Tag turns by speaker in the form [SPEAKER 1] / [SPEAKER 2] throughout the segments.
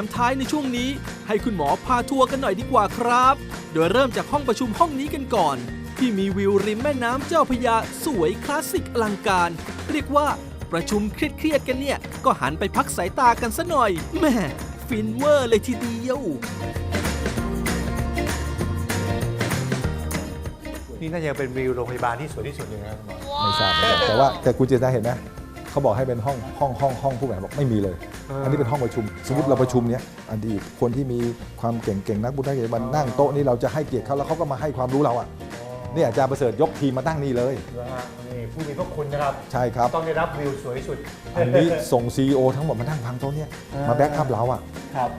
[SPEAKER 1] ถมท้ายในช่วงนี้ ให้คุณหมอพาทัวร์กันหน่อยดีกว่าครับ โดยเริ่มจากห้องประชุมห้องนี้กันก่อน ที่มีวิวริมแม่น้ำเจ้าพระยาสวยคลาสสิกอลังการ เรียกว่าประชุมเครียดๆกันเนี่ย ก็หันไปพักสายตากันซะหน่อยแหม่ฟินเวอร์เลยทีเดียว
[SPEAKER 2] นี่น่าจะเป็นวิวโรงพยาบาลที่สวยที่สุดเลยนะครับคุณหมอ
[SPEAKER 3] ไม่ทราบเหมือนกันแต่ว่าแต่คุณเจตนาเห็นไหม เขาบอกให้เป็นห้องห้องห้องห้องผู้บริหารบอกไม่มีเลย
[SPEAKER 2] เอออั
[SPEAKER 3] อันนี้เป็นห้องประชุม สมมติเราประชุมเนี้ยอดีตคนที่มีความเก่งเก่งนักบุญนักเกียรติมานั่งโต๊ะนี้เราจะให้เกียรติเขาแล้วเขาก็มาให้ความรู้เราอะเนี่ยอาจารย์ประเสริฐยกทีมมาตั้งนี่เลย
[SPEAKER 2] นะฮะนี่ผู้มีพระคุณนะครับ
[SPEAKER 3] ใช่ครับ
[SPEAKER 2] ต้องได้รับวิวสวยที่สุด
[SPEAKER 3] อันนี้ส่ง CEO ทั้งหมดมานั่งพังโต๊ะเนี้ยมาแบ็กอัพเราอะ
[SPEAKER 2] ครับ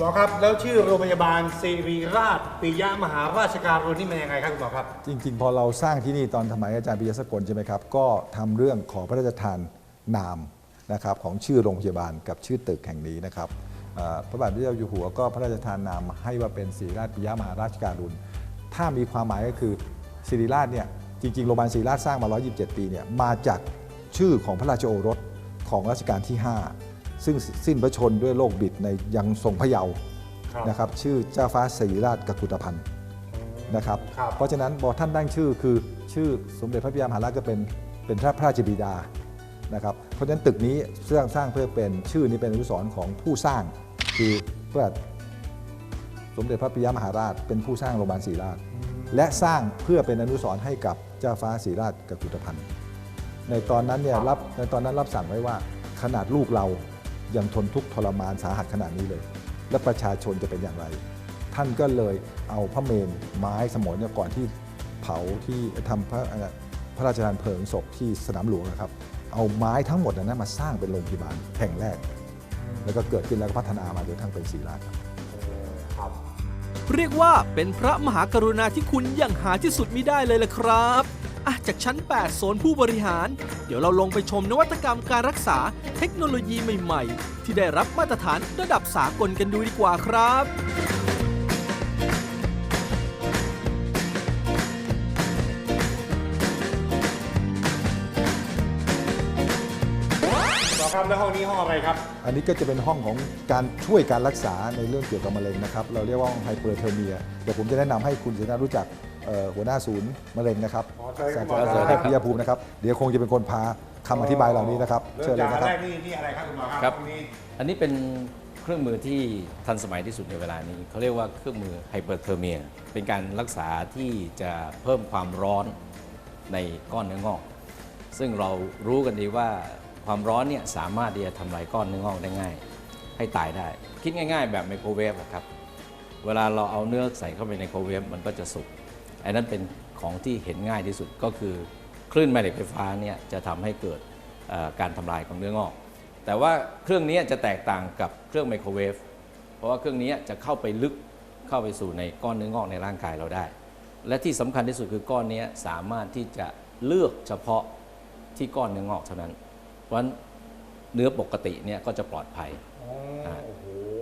[SPEAKER 2] หมอครับ แล้วชื่อโรงพยาบาลศิริราชปิยมหาราชการุณนี่เป็นยังไงครับคุณหมอครับ
[SPEAKER 3] จริง ๆ พอเราสร้างที่นี่ตอนสมัยอาจารย์ปิยสกลใช่ไหมครับ ก็ทำเรื่องขอพระราชทานนามนะครับของชื่อโรงพยาบาลกับชื่อตึกแห่งนี้นะครับพระบาทพระเจ้าอยู่หัวก็พระราชทานนามให้ว่าเป็นศิริราชปิยมหาราชการุณถ้ามีความหมายก็คือศิริราชเนี่ยจริงๆโรงพยาบาลศิริราชสร้างมา 127 ปีเนี่ยมาจากชื่อของพระราชโอรสของรัชกาลที่ 5 ซึ่งสิ้นพระชนม์ด้วยโรคบิดในยังทรงพระเยาว์
[SPEAKER 2] ครับ
[SPEAKER 3] นะครับชื่อเจ้าฟ้าศิริราชกกุฏพันธ์นะครับ
[SPEAKER 2] ครับ
[SPEAKER 3] เพราะฉะนั้นบอกท่านตั้งชื่อคือชื่อสมเด็จพระพิยามหาราชก็เป็นเป็นพระพระราชบิดานะครับเพราะฉะนั้นตึกนี้สร้างสร้างเพื่อเป็นชื่อนี้เป็นอนุสรณ์ของผู้สร้างคือพระสมเด็จพระปิยมหาราช เป็นผู้สร้างโรงพยาบาลศรีราช และสร้างเพื่อเป็นอนุสรณ์ให้กับเจ้าฟ้าศรีราชกกุฏพันธ์ในตอนนั้นเนี่ยรับในตอนนั้นรับสั่งไว้ว่าขนาดลูกเรา ยังทนทุกข์ทรมานสาหัสขนาดนี้เลย และประชาชนจะเป็นอย่างไร ท่านก็เลยเอาพระเมนไม้สมนเนี่ยก่อนที่เผาที่ทำพระพระราชทานเพลิงศพที่สนามหลวงนะครับ เอาไม้ทั้งหมดนั้นมาสร้างเป็นโรงพยาบาลแห่งแรก แล้วก็เกิดขึ้นแล้วก็พัฒนามาจนทั่งเป็นศรีราชครับ
[SPEAKER 2] ครับ
[SPEAKER 1] เรียกว่าเป็นพระมหากรุณาธิคุณอย่างหาที่สุดมิได้เลยล่ะครับ อะจากชั้น 8 โซนผู้บริหาร เดี๋ยวเราลงไปชมนวัตกรรมการรักษาเทคโนโลยีใหม่ ๆ ที่ได้รับมาตรฐานระดับสากลกันดูดีกว่าครับ
[SPEAKER 2] หมอครับแล้วห้องนี้ห้องอะไรครับ
[SPEAKER 3] อันนี้ก็จะเป็นห้องของการช่วยการรักษาในเรื่องเกี่ยวกับมะเร็งนะครับ เราเรียกว่าห้องไฮเปอร์เทอร์เมีย เดี๋ยวผมจะแนะนำให้คุณเสนารู้จักเอ่อ หัวหน้าศูนย์มะเร็งนะครับ
[SPEAKER 2] อ๋อเชิญครับ
[SPEAKER 3] ศาสตราจารย์แพทย์พิยภูมินะครับ เดี๋ยวคงจะเป็นคนพาคำอธิบายเหล่านี้นะครับ
[SPEAKER 2] เริ่
[SPEAKER 3] เชิญ
[SPEAKER 2] ม
[SPEAKER 3] เล
[SPEAKER 2] จายก
[SPEAKER 3] นะค
[SPEAKER 2] แร
[SPEAKER 3] รับ
[SPEAKER 2] กนี่นี่อะไรครับคุณหมอครับ
[SPEAKER 4] ครับ
[SPEAKER 2] ห้องนี้
[SPEAKER 4] อันนี้เป็นเครื่องมือที่ทันสมัยที่สุดในเวลานี้เขาเรียกว่าเครื่องมือไฮเปอร์เทอร์เมียเป็นการรักษาที่จะเพิ่มความร้อนในก้อนเนื้องอก ซึ่งเรารู้กันดีว่าความร้อนเนี่ยสามารถที่จะทำลายก้อนเนื้องอกได้ง่าย ให้ตายได้ คิดง่าย ๆ แบบไมโครเวฟอะครับ เวลาเราเอาเนื้อใส่เข้าไปในไมโครเวฟมันก็จะสุก อันนั้นเป็นของที่เห็นง่ายที่สุดก็คือคลื่นแม่เหล็กไฟฟ้าเนี่ยจะทำให้เกิดการทำลายของเนื้องอก แต่ว่าเครื่องนี้จะแตกต่างกับเครื่องไมโครเวฟเพราะว่าเครื่องนี้จะเข้าไปลึกเข้าไปสู่ในก้อนเนื้องอกในร่างกายเราได้ และที่สำคัญที่สุดคือก้อนนี้สามารถที่จะเลือกเฉพาะที่ก้อนเนื้องอกเท่านั้น เพราะฉะนั้นเนื้อปกติเนี่ยก็จะปลอดภัย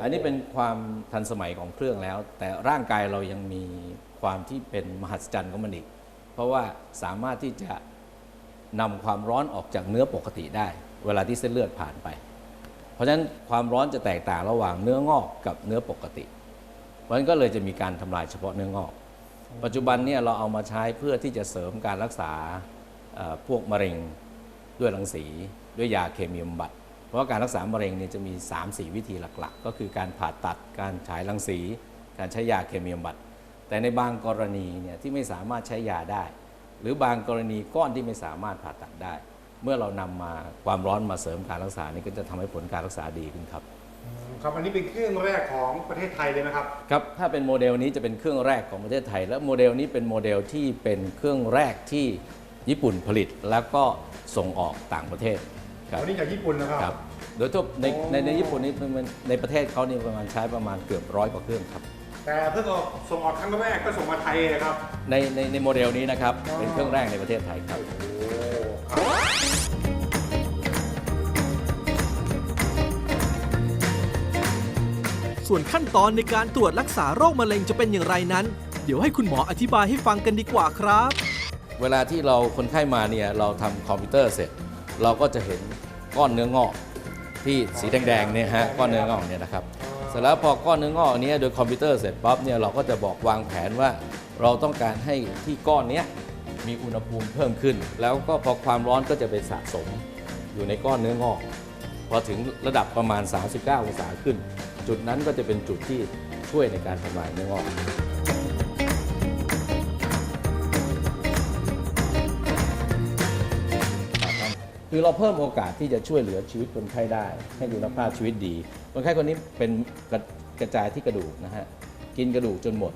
[SPEAKER 2] อั
[SPEAKER 4] นนี้เป็นความทันสมัยของเครื่องแล้ว แต่ร่างกายเรายังมีความที่เป็นมหัศจรรย์ของมันอีก เพราะว่าสามารถที่จะนำความร้อนออกจากเนื้อปกติได้ เวลาที่เส้นเลือดผ่านไป เพราะฉะนั้นความร้อนจะแตกต่างระหว่างเนื้องอกกับเนื้อปกติเพราะฉะนั้นก็เลยจะมีการทำลายเฉพาะเนื้องอก ปัจจุบันเนี่ยเราเอามาใช้เพื่อที่จะเสริมการรักษาพวกมะเร็งด้วยรังสีด้วยยาเคมีบำบัด เพราะว่าการรักษามะเร็งเนี่ยจะมี 3-4 วิธีหลักๆ ก็คือการผ่าตัดการฉายรังสี การใช้ยาเคมีบำบัด แต่ในบางกรณีเนี่ยที่ไม่สามารถใช้ยาได้ หรือบางกรณีก้อนที่ไม่สามารถผ่าตัดได้ เมื่อเรานำมาความร้อนมาเสริมการรักษานี่ก็จะทำให้ผลการรักษาดีขึ้นครับ
[SPEAKER 2] ครับอันนี้เป็นเครื่องแรกของประเทศไทยเลยไหมครับ
[SPEAKER 4] ครับถ้าเป็นโมเดลนี้จะเป็นเครื่องแรกของประเทศไทย และโมเดลนี้เป็นโมเดลที่เป็นเครื่องแรกที่ญี่ปุ่นผลิต แล้วก็ส่งออกต่างประเทศ ครับ
[SPEAKER 2] อันนี้จากญี่ปุ่นนะครับ
[SPEAKER 4] ครับ โดยทั่วใน
[SPEAKER 2] โอ้
[SPEAKER 4] ในในญี่ปุ่นนี่มันในประเทศเขานี่ประมาณใช้ประมาณเกือบร้อยกว่าเครื่องครับ
[SPEAKER 2] แต่เพิ่งออกส่งออกครั้งแรกก็ส่งมาไทยนะครับ
[SPEAKER 4] ในในในโมเดลนี้นะครับเป็นเครื่องแรกในประเทศไทยครับ
[SPEAKER 2] โอ้ครับ
[SPEAKER 1] ส่วนขั้นตอนในการตรวจรักษาโรคมะเร็งจะเป็นอย่างไรนั้น เดี๋ยวให้คุณหมออธิบายให้ฟังกันดีกว่าครับ
[SPEAKER 4] เวลาที่เราคนไข้มาเนี่ยเราทำคอมพิวเตอร์เสร็จ เราก็จะเห็นก้อนเนื้องอกที่สีแดงๆเนี่ยฮะก้อนเนื้องอกเนี่ยนะครับเสร็จแล้วพอก้อนเนื้องอกอันนี้โดยคอมพิวเตอร์เสร็จปั๊บเนี่ยเราก็จะบอกวางแผนว่าเราต้องการให้ที่ก้อนเนี้ยมีอุณหภูมิเพิ่มขึ้น แล้วก็พอความร้อนก็จะไปสะสมอยู่ในก้อนเนื้องอก พอถึงระดับประมาณ 39 องศาขึ้น จุดนั้นก็จะเป็นจุดที่ช่วยในการทำลายเนื้องอก คือเราเพิ่มโอกาสที่จะช่วยเหลือชีวิตคนไข้ได้ ให้คุณภาพชีวิตดี คนไข้คนนี้เป็นกระกระจายที่กระดูกนะฮะกินกระดูกจนหมด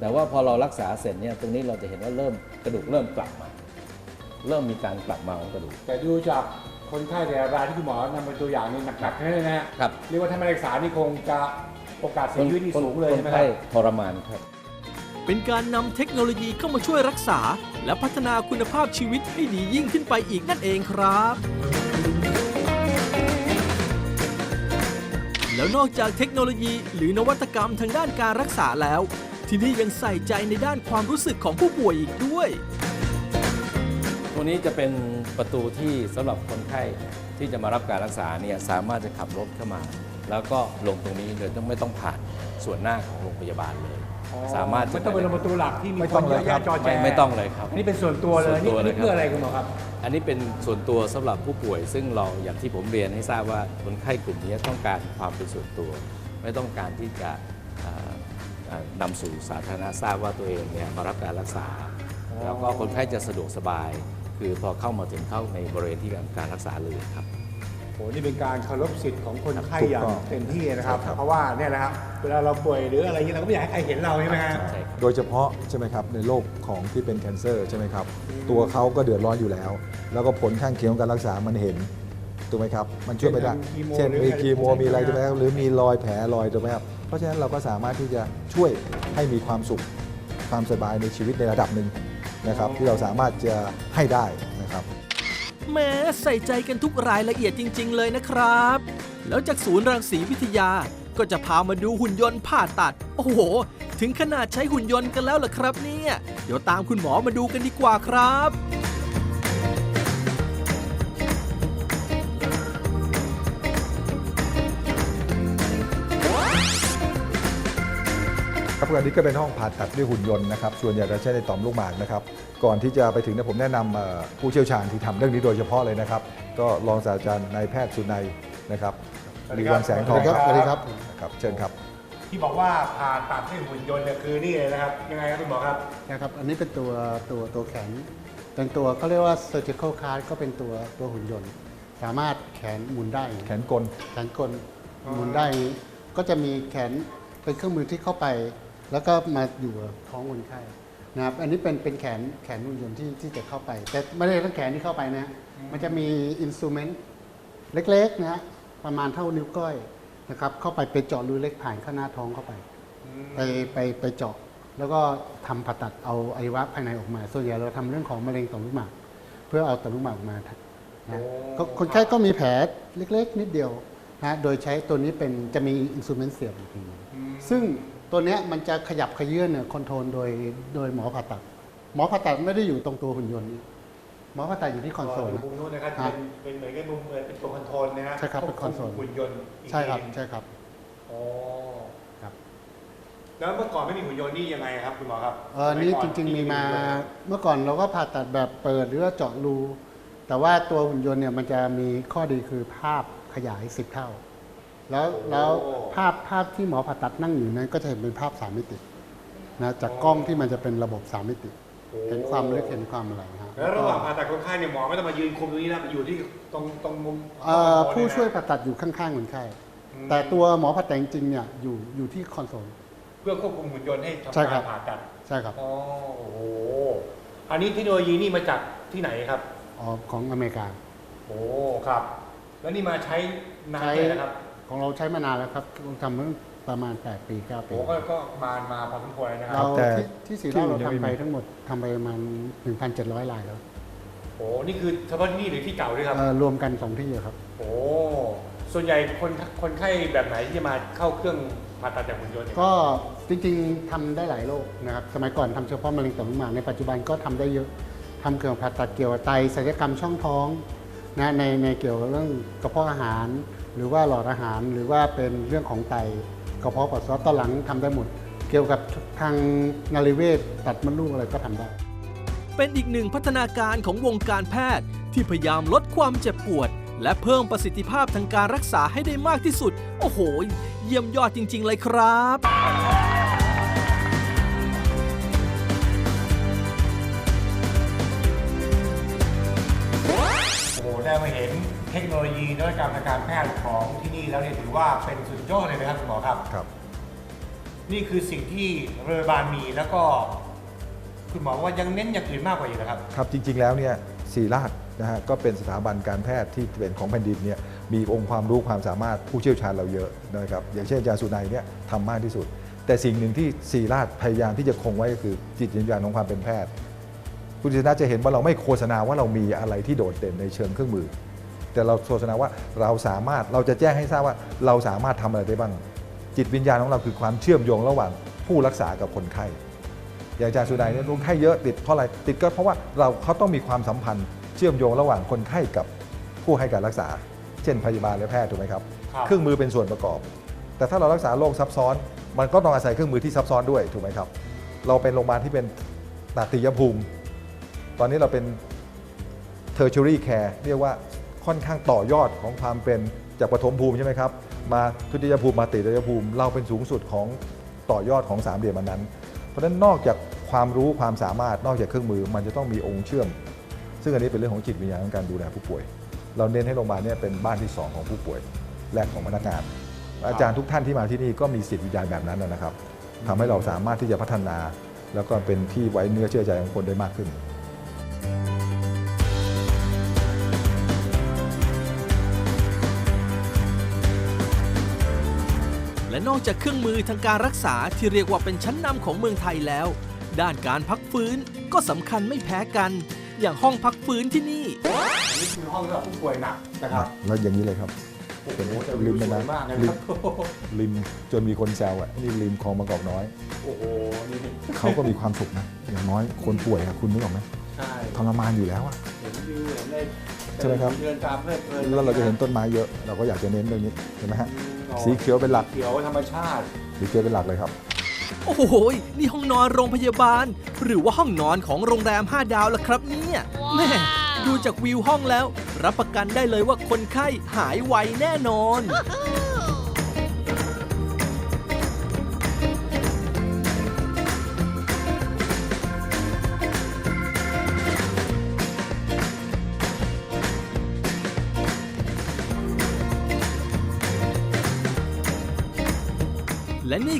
[SPEAKER 4] แต่ว่าพอเรารักษาเสร็จเนี่ยตรงนี้เราจะเห็นว่าเริ่มกระดูกเริ่มกลับมา เริ่มมีการกลับมาของกระดูก
[SPEAKER 2] แต่ดูจากคนไข้แต่ละรายที่คุณหมอนำเป็นตัวอย่างนี่หนักๆแค่นั้นนะฮะ
[SPEAKER 4] ครับ
[SPEAKER 2] เรียกว่าถ้าไม่รักษานี่คงจะโอกาสเสียชีวิตนี่
[SPEAKER 4] คน
[SPEAKER 2] สูงเลย
[SPEAKER 4] คน
[SPEAKER 2] ใช่ไหมค
[SPEAKER 4] ไข้
[SPEAKER 2] รับ
[SPEAKER 4] ทรมานครับ
[SPEAKER 1] เป็นการนำเทคโนโลยีเข้ามาช่วยรักษา และพัฒนาคุณภาพชีวิตให้ดียิ่งขึ้นไปอีกนั่นเองครับ แล้วนอกจากเทคโนโลยีหรือนวัตกรรมทางด้านการรักษาแล้ว ที่นี่ยังใส่ใจในด้านความรู้สึกของผู้ป่วยอีกด้วย
[SPEAKER 4] ตรงนี้จะเป็นประตูที่สำหรับคนไข้ที่จะมารับการรักษาเนี่ยสามารถจะขับรถเข้ามา แล้วก็ลงตรงนี้โดยต้องไม่ต้องผ่านส่วนหน้าของโรงพยาบาลเลย สามารถจะ
[SPEAKER 2] ไม่ต้องเป็นประตูหลักที่มี
[SPEAKER 3] ไม่
[SPEAKER 2] ค
[SPEAKER 3] ต้อนง
[SPEAKER 2] เยอะ
[SPEAKER 3] เลยครับ
[SPEAKER 2] แยะจอแจ
[SPEAKER 4] ไม่ไม่ต้องเลยครับ
[SPEAKER 2] อันนี้เป็นส่วนตัวเลย
[SPEAKER 4] ส่วนตัว
[SPEAKER 2] นี่
[SPEAKER 4] เลยครับ
[SPEAKER 2] เพื่ออะไรคุณหมอครับ
[SPEAKER 4] อันนี้เป็นส่วนตัวสำหรับผู้ป่วย ซึ่งเราอย่างที่ผมเรียนให้ทราบว่าคนไข้กลุ่มนี้ต้องการความเป็นส่วนตัว ไม่ต้องการที่จะเอ่อเอ่อนำสู่สาธารณทราบว่าตัวเองเนี่ยมารับการรักษา แล้วก็คนไข้จะสะดวกสบาย คือพอเข้ามาถึงเข้าในบริเวณที่การรักษาเลยครับ
[SPEAKER 2] โหนี่เป็นการเคารพสิทธิ์ของคนไข้
[SPEAKER 3] ถูก
[SPEAKER 2] อย่าง
[SPEAKER 3] ต้อง
[SPEAKER 2] เต็มที่นะครับ
[SPEAKER 3] ใช่ครับ
[SPEAKER 2] เพราะว่าเนี่ยนะครับเวลาเราป่วยหรืออะไรอย่างนี้เราก็ไม่อยากให้ใครเห็นเราใช่ไหมฮะ
[SPEAKER 4] ใช่ครับ
[SPEAKER 3] โดยเฉพาะใช่ไหมครับในโรคของที่เป็นแคนเซอร์ใช่ไหมครับตัวเขาก็เดือดร้อนอยู่แล้ว แล้วก็ผลข้างเคียงของการรักษามันเห็นถูกไหมครับ มันช่วยไม่ได้
[SPEAKER 2] เช่นมีคีโม
[SPEAKER 3] เช่นมีคีโมมีอะไร
[SPEAKER 2] หรืออะไร
[SPEAKER 3] ใช่ไหมครับหรือมีรอยแผลรอยถูกไหมครับ เพราะฉะนั้นเราก็สามารถที่จะช่วยให้มีความสุขความสบายในชีวิตในระดับหนึ่งนะครับ ที่เราสามารถจะให้ได้นะครับ
[SPEAKER 1] แม้ใส่ใจกันทุกรายละเอียดจริง ๆ เลยนะครับ แล้วจากศูนย์รังสีวิทยาก็จะพามาดูหุ่นยนต์ผ่าตัด โอ้โห ถึงขนาดใช้หุ่นยนต์กันแล้วล่ะครับเนี่ย เดี๋ยวตามคุณหมอมาดูกันดีกว่าครับ
[SPEAKER 3] ครับอันนี้ก็เป็นห้องผ่าตัดด้วยหุ่นยนต์นะครับส่วนใหญ่จะใช้ในต่อมลูกหมากนะครับก่อนที่จะไปถึงเนยผมแนะนำเอ่อผู้เชี่ยวชาญที่ทำเรื่องนี้โดยเฉพาะเลยนะครับ ก็รองศาสตราจารย์นายแพทย์สุนัยนะครับ
[SPEAKER 2] สวัสดี
[SPEAKER 3] ลี
[SPEAKER 2] ครับ
[SPEAKER 3] วันแสงทอง
[SPEAKER 2] สวัสดีครับ
[SPEAKER 3] ครับเชิญครับ
[SPEAKER 2] ที่บอกว่าผ่าตัดด้วยหุ่นยนต์เนี่ยคือนี่เลยนะครับยังไงครับคุณหมอครับ
[SPEAKER 5] นะครับอันนี้เป็นตัวตัวตัวแขนเป็นตัวเขาเรียกว่า surgical card ก็เป็นตัวตัวหุ่นยนต์ สามารถแขนหมุนได้
[SPEAKER 3] แขนกล
[SPEAKER 5] แขนกลหมุนได้อย่างนี้ก็จะมีแขนเป็นเครื่องมือที่เข้าไป แล้วก็มาอยู่กับท้องคนไข้นะครับ อันนี้เป็นเป็นแขนแขนหุ่นยนต์ที่ที่จะเข้าไป แต่ไม่ได้ทั้งแขนที่เข้าไปนะ มันจะมีอินสตูเมนต์เล็กๆนะฮะประมาณเท่านิ้วก้อยนะครับเข้าไปไปเจาะรูเล็กผ่านข้างหน้าท้องเข้าไป ไปไปไปเจาะแล้วก็ทำผ่าตัดเอาอวัยวะภายในออกมา ส่วนใหญ่เราทำเรื่องของมะเร็งต่อมลูกหมาก เพื่อเอาต่อมลูกหมากออกมานะก็คนไข้ก็มีแผลเล็ก ๆ นิดเดียวนะโดยใช้ตัวนี้เป็นจะมีอินสตูเมนต์เสียบอีกทีซึ่ง ตัวเนี้ยมันจะขยับขยื่นเนี่ยคอนโทรลโดยโดยหมอผ่าตัด หมอผ่าตัดไม่ได้อยู่ตรงตัวหุ่นยนต์นี้หมอผ่าตัดอยู่ที่คอนโซลนะ
[SPEAKER 2] มุมนู้นนะครับ
[SPEAKER 5] ครั
[SPEAKER 2] เป็
[SPEAKER 5] บ
[SPEAKER 2] นเป็นเหมือนกับมุมเหมือนเป็นตัวคอนโทรลนะฮะ
[SPEAKER 5] ใช่ครับเป็นคอนโทรล
[SPEAKER 2] หุ่นยนต์อีก
[SPEAKER 5] ใช่ครับ
[SPEAKER 2] ทีหนึ่ง
[SPEAKER 5] ใช่ครับ
[SPEAKER 2] อ๋อ
[SPEAKER 5] ครับ
[SPEAKER 2] แล้วเมื่อก่อนไม่มีหุ่นยนต์นี่ยังไงครับคุณหมอครับ
[SPEAKER 5] เออนี่จริง ๆ มีมาเมื่อก่อนเราก็ผ่าตัดแบบเปิดหรือว่าเจาะรูแต่ว่าตัวหุ่นยนต์เนี่ยมันจะมีข้อดีคือภาพขยาย 10 เท่า แล้วแล้วภาพภาพที่หมอผ่าตัดนั่งอยู่นั้นก็จะเห็นเป็นภาพ3มิตินะจากกล้องที่มันจะเป็นระบบ3มิติ เห็นความลึกเห็นความอะไรฮะ
[SPEAKER 2] แล้วระหว่างผ่าตัดคนไข้เนี่ยหมอไม่ต้องมายืนคุมตรงนี้นะอยู่ที่ตรงตรงมุม
[SPEAKER 5] เอ่อ
[SPEAKER 2] คอนโทรล
[SPEAKER 5] ผู้
[SPEAKER 2] เนี่นะ
[SPEAKER 5] ช่วยผ่าตัดอยู่ข้างๆคนไข้
[SPEAKER 2] อืม
[SPEAKER 5] แต่ตัวหมอผ่าตัดจริงๆเนี่ยอยู่อยู่ที่คอนโซล
[SPEAKER 2] เพื่อควบคุมหุ่นยนต์ให้ทำ
[SPEAKER 5] ใช่ครั
[SPEAKER 2] การ
[SPEAKER 5] บ
[SPEAKER 2] ผ่าตัด
[SPEAKER 5] ใช่ครับ
[SPEAKER 2] อ๋อโอ้โหอันนี้เทคโนโลยีนี่มาจากที่ไหนครับ
[SPEAKER 5] อ๋อของอเมริกา
[SPEAKER 2] โอ้ครับ แล้วนี่มาใช้นาน
[SPEAKER 5] ใช้
[SPEAKER 2] แค่ไหนนะครับ
[SPEAKER 5] ของเราใช้มานานแล้วครับทำเมื่อประมาณ 8 ปี 9 ปี
[SPEAKER 2] โอ้ก็ก็มามาพอสมควรเลยนะค
[SPEAKER 5] เรา
[SPEAKER 2] รับ
[SPEAKER 3] แต่
[SPEAKER 5] ที่ที่สีราชเรา
[SPEAKER 3] ที่อื่นยังไม่
[SPEAKER 5] ทำไป
[SPEAKER 3] มี
[SPEAKER 5] ทั้งหมดทำไปประมาณ 1,700ลายแล้ว
[SPEAKER 2] โอ้นี่คือเฉพาะที่นี่หรือที่เก่าด้วยครับ
[SPEAKER 5] เอ่อรวมกันสองที่อะครับ
[SPEAKER 2] โอ้ ส่วนใหญ่คนคนไข้แบบไหนที่จะมาเข้าเครื่องผ่าตัดจากหุ่นยนต์เนี่ย
[SPEAKER 5] ก็จริงๆทำได้หลายโรคนะครับ สมัยก่อนทำเฉพาะมะเร็งต่อมลูกหมากในปัจจุบันก็ทำได้เยอะทำเกี่ยวกับผ่าตัดเกี่ยวกับไตศัลยกรรมช่องท้อง นะในในเกี่ยวกับเรื่องกระเพาะอาหาร หรือว่าหลอดอาหาร หรือว่าเป็นเรื่องของไตกระเพาะปัสสาวะตอนหลังทำได้หมด เกี่ยวกับทางนาริเวศตัดมดลูกอะไรก็ทำได้
[SPEAKER 1] เป็นอีกหนึ่งพัฒนาการของวงการแพทย์ที่พยายามลดความเจ็บปวด และเพิ่มประสิทธิภาพทางการรักษาให้ได้มากที่สุด โอ้โห เยี่ยมยอดจริง ๆ เลยครับ
[SPEAKER 2] ได้มาเห็นเทคโนโลยีนวัตกรรมทางการแพทย์ของที่นี่แล้วเนี่ยถือว่าเป็นสุดยอดเลยนะครับคุณหมอครับ
[SPEAKER 3] ครับ
[SPEAKER 2] นี่คือสิ่งที่โรงพยาบาลมีแล้วก็ คุณหมอว่ายังเน้นอย่างอื่นมากกว่าอีกนะครับ
[SPEAKER 3] ครับจริง ๆ แล้วเนี่ยศรีราชนะฮะก็เป็นสถาบันการแพทย์ที่เป็นของแผ่นดินเนี่ยมีองค์ความรู้ความสามารถผู้เชี่ยวชาญเราเยอะนะครับอย่างเช่นอาจารย์สุนัยเนี่ยทำมากที่สุด แต่สิ่งหนึ่งที่ศรีราชพยายามที่จะคงไว้ก็คือจิตวิญญาณของความเป็นแพทย์ ผู้ชนะจะเห็นว่าเราไม่โฆษณาว่าเรามีอะไรที่โดดเด่นในเชิงเครื่องมือ แต่เราโฆษณาว่าเราสามารถเราจะแจ้งให้ทราบว่าเราสามารถทำอะไรได้บ้าง จิตวิญญาณของเราคือความเชื่อมโยงระหว่างผู้รักษากับคนไข้อย่างอาจารย์สุนัยเนี่ยคนไข้เยอะติดเพราะอะไรติดก็เพราะว่าเราเขาต้องมีความสัมพันธ์ เชื่อมโยงระหว่างคนไข้กับผู้ให้การรักษา เช่นพยาบาลและแพทย์ถูกไหมครับ
[SPEAKER 2] ครับ
[SPEAKER 3] เครื่องมือเป็นส่วนประกอบ แต่ถ้าเรารักษาโรคซับซ้อน มันก็ต้องอาศัยเครื่องมือที่ซับซ้อนด้วยถูกไหมครับ เราเป็นโรงพยาบาลที่เป็นตัติยภูมิ ตอนนี้เราเป็น tertiary care เรียกว่าค่อนข้างต่อยอดของความเป็นจากปฐมภูมิใช่ไหมครับ มาทุติยภูมิมาตติยภูมิ เราเป็นสูงสุดของต่อยอดของสามเหลี่ยมอันนั้น เพราะฉะนั้นนอกจากความรู้ความสามารถนอกจากเครื่องมือ มันจะต้องมีองค์เชื่อม ซึ่งอันนี้เป็นเรื่องของจิตวิญญาณของการดูแลผู้ป่วย เราเน้นให้โรงพยาบาลเนี่ยเป็นบ้านที่สองของผู้ป่วยและของพนักงาน อาจารย์ทุกท่านที่มาที่นี่ก็มีจิตวิญญาณแบบนั้นนะครับทำให้เราสามารถที่จะพัฒนา แล้วก็เป็นที่ไว้เนื้อเชื่อใจของคนได้มากขึ้น
[SPEAKER 1] นอกจากเครื่องมือทางการรักษาที่เรียกว่าเป็นชั้นนำของเมืองไทยแล้ว ด้านการพักฟื้นก็สำคัญไม่แพ้กัน อย่างห้องพักฟื้นที่นี่
[SPEAKER 2] อันนี้คือห้องสำหรับผู้ป่วยหนักนะครับ
[SPEAKER 3] แล้วอย่างนี้เลยครับ
[SPEAKER 2] โอ้โห
[SPEAKER 3] เป็น
[SPEAKER 2] แต่
[SPEAKER 3] ริ
[SPEAKER 2] วิว
[SPEAKER 3] ม
[SPEAKER 2] ส
[SPEAKER 3] แม่
[SPEAKER 2] วย
[SPEAKER 3] น้
[SPEAKER 2] มากเลยำ
[SPEAKER 3] ริ
[SPEAKER 2] ค
[SPEAKER 3] ม
[SPEAKER 2] รับ
[SPEAKER 3] ริมจนมีคนแซวอะนี่ริมคลองบางกอกน้อย
[SPEAKER 2] โอ้โหนี่
[SPEAKER 3] เขาก็มีความสุขนะ อย่างน้อยคนป่วยอะคุณนึกออกไหม
[SPEAKER 2] ใช่
[SPEAKER 3] ทรมานอยู่แล้วอะ
[SPEAKER 2] เห็นวิวเห็นได้
[SPEAKER 3] ใช่ไหมครับ
[SPEAKER 2] เดินตามเพลิดเพลิน
[SPEAKER 3] แล้วเราจะเห็นต้นไม้เยอะ เราก็อยากจะเน้นเรื่องนี้เห็นไหมฮะ
[SPEAKER 2] อ๋อ
[SPEAKER 3] สีเขียวเป็นหลัก
[SPEAKER 2] เขียวธรรมชาติ
[SPEAKER 3] สีเขียวเป็นหลักเลยครับ
[SPEAKER 1] โอ้โห นี่ห้องนอนโรงพยาบาล หรือว่าห้องนอนของโรงแรม 5 ดาวล่ะครับเนี่ยแม่ดูจากวิวห้องแล้ว รับประกันได้เลยว่าคนไข้หายไวแน่นอน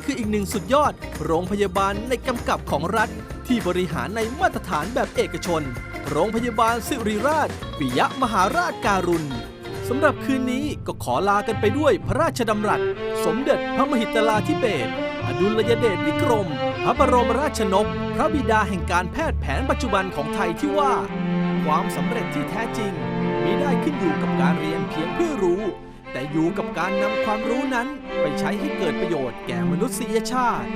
[SPEAKER 1] นี่คืออีกหนึ่งสุดยอด โรงพยาบาลในกำกับของรัฐ ที่บริหารในมาตรฐานแบบเอกชน โรงพยาบาลสิริราช ปิยมหาราชการุณสำหรับคืนนี้ก็ขอลากันไปด้วยพระราชดำรัส สมเด็จพระมหิตลาธิเบศอดุลยเดชวิกรม พระบรมราชนก พระบิดาแห่งการแพทย์แผนปัจจุบันของไทยที่ว่า ความสำเร็จที่แท้จริงมิได้ขึ้นอยู่กับการเรียนเพียงเพื่อรู้ อยู่กับการนำความรู้นั้น ไปใช้ให้เกิดประโยชน์แก่มนุษยชาติ